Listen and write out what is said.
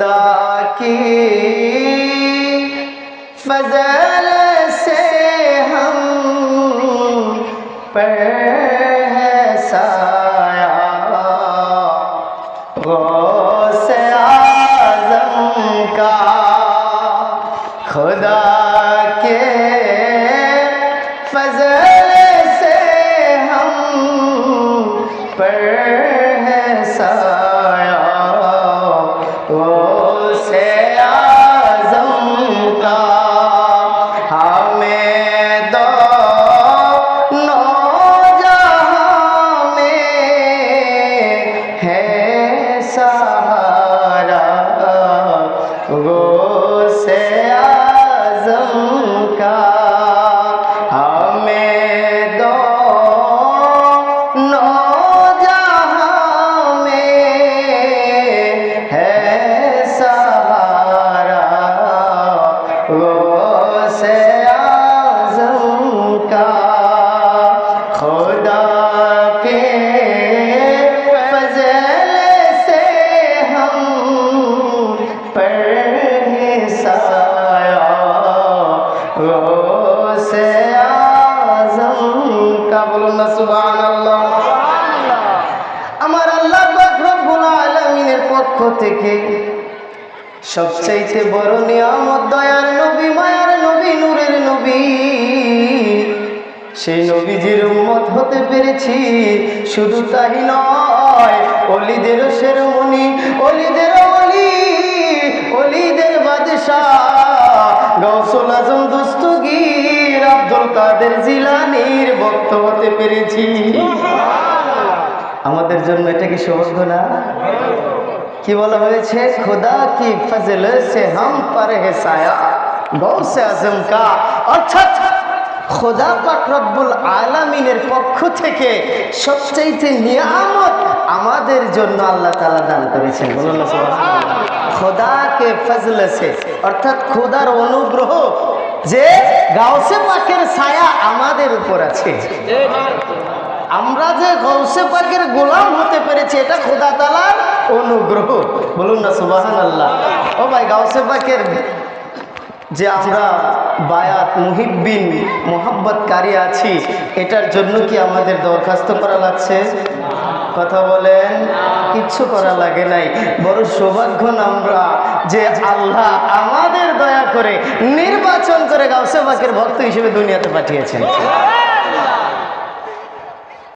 خدا کی فضل سے ہم پر ہے سایہ۔ خدا کے فضل سے ہم پر ہے سایہ۔ বলুন সবচাইতে বড় নিয়ামত দয়ার নবী মায়ার নবী নূরের নবী। সেই নবীজির উম্মত হতে পেরেছি শুধু তাই নয় অলিদেরও সেরমণি আজম দস্তগীর আব্দুল কাদের জিলানির ভক্ত পেরেছি। আমাদের জন্য এটা কি সৌভাগ্য না? কি বলা হয়েছে? খোদা কি ফজল সে হাম পর হে সায়া গৌ সে আজম কা। অর্থাৎ খোদা পাক রব্বুল আলামিনের পক্ষ থেকে সবচাইতে নিয়ামত আমাদের জন্য আল্লাহ তাআলা দান করেছেন। বলুন। খোদাকে ফজল সে, অর্থাৎ খোদার অনুগ্রহ যে গাউসে পাকের ছায়া আমাদের উপর আছে। আমরা যে গৌসে পাকের গোলাম হতে পেরেছি, এটা খোদা তালার অনুগ্রহ। বলুন না সুবাহান আল্লাহ ও ভাই, গাউসে পাকের যে আমরা বায়াত, মুহিব্বিন মোহাব্বতকারী আছি, এটার জন্য কি আমাদের দরখাস্ত করা লাগছে? কথা বলেন, কিচ্ছু করা লাগে নাই। বড় সৌভাগ্য আমরা যে আল্লাহ আমাদের দয়া করে নির্বাচন করে গাউসে পাকের ভক্ত হিসেবে দুনিয়াতে পাঠিয়েছেন।